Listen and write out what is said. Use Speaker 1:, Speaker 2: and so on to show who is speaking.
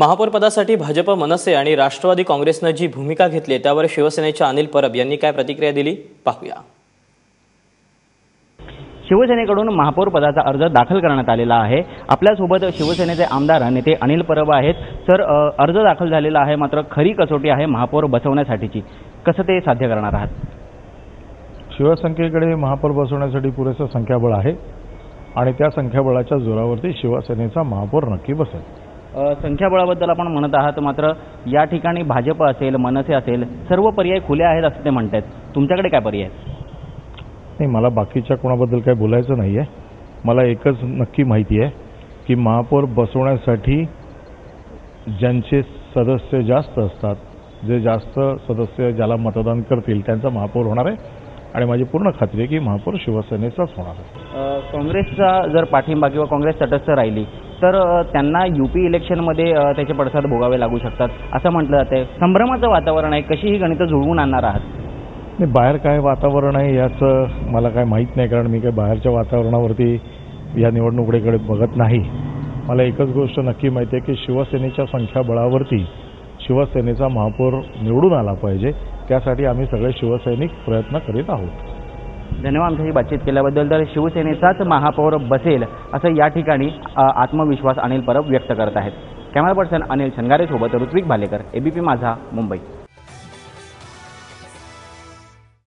Speaker 1: महापौरपदासाठी भाजप मनसे आणि राष्ट्रवादी काँग्रेसनं जी भूमिका घेतली त्यावर शिवसेनेच्या अनिल परब यांनी काय प्रतिक्रिया दिली? पाहूया.
Speaker 2: शिवसेनेकडून महापौर पदाचा अर्ज दाखल करण्यात आलेला आहे. आपल्यासोबत शिवसेनेचे आमदार नेते अनिल परब आहेत. सर अर्ज दाखल झालेला आहे मात्र खरी कसोटी आहे महापौर बसवण्यासाठीची. कसं ते साध्य करणार आहात?
Speaker 3: शिवसंख्येकडे महापौर बसवण्यासाठी पुरेसं संख्याबळ आहे आणि त्या संख्याबळाच्या जोरावरती शिवसेनेचा महापौर नक्की बसेल.
Speaker 2: संख्याबळाबद्दल आपण म्हणत आहात मात्र या ठिकाणी भाजप असेल मनसे असेल सर्व पर्याय खुले आहेत असं ते म्हणतात तुमच्याकडे काय पर्याय?
Speaker 3: नाही मला बाकीच्या कोणाबद्दल काही बोलायचं नाही आहे मला एकच नक्की माहिती आहे की महापौर बसवण्यासाठी ज्यांचे सदस्य जास्त असतात जे जास्त सदस्य ज्याला मतदान करतील त्यांचा महापौर होणार आहे. आणि माझी पूर्ण खात्री आहे की महापौर शिवसेनेचाच होणार आहे.
Speaker 2: काँग्रेसचा जर पाठिंबा किंवा काँग्रेस तटस्थ राहिली तर त्यांना युपी इलेक्शनमध्ये त्याचे पडसाद भोगावे लागू शकतात असं म्हटलं जाते संभ्रमाचं वातावरण आहे कशी ही गणितं जुळवून आणणार आहात?
Speaker 3: नाही बाहेर काय वातावरण आहे याचं मला काय माहीत नाही कारण मी काय बाहेरच्या वातावरणावरती या निवडणुकीकडे बघत नाही. मला एकच गोष्ट नक्की माहिती आहे की शिवसेनेच्या संख्याबळावरती शिवसेनेचा महापौर निवडून आला पाहिजे. त्यासाठी आम्ही सगळे शिवसैनिक प्रयत्न करीत आहोत.
Speaker 2: धन्यवाद आमच्याशी बातचीत केल्याबद्दल. तर शिवसेनेचाच महापौर बसेल असं या ठिकाणी आत्मविश्वास अनिल परब व्यक्त करत आहेत. कॅमेरा पर्सन अनिल शनगारेसोबत ऋत्विक भालेकर एबीपी माझा मुंबई.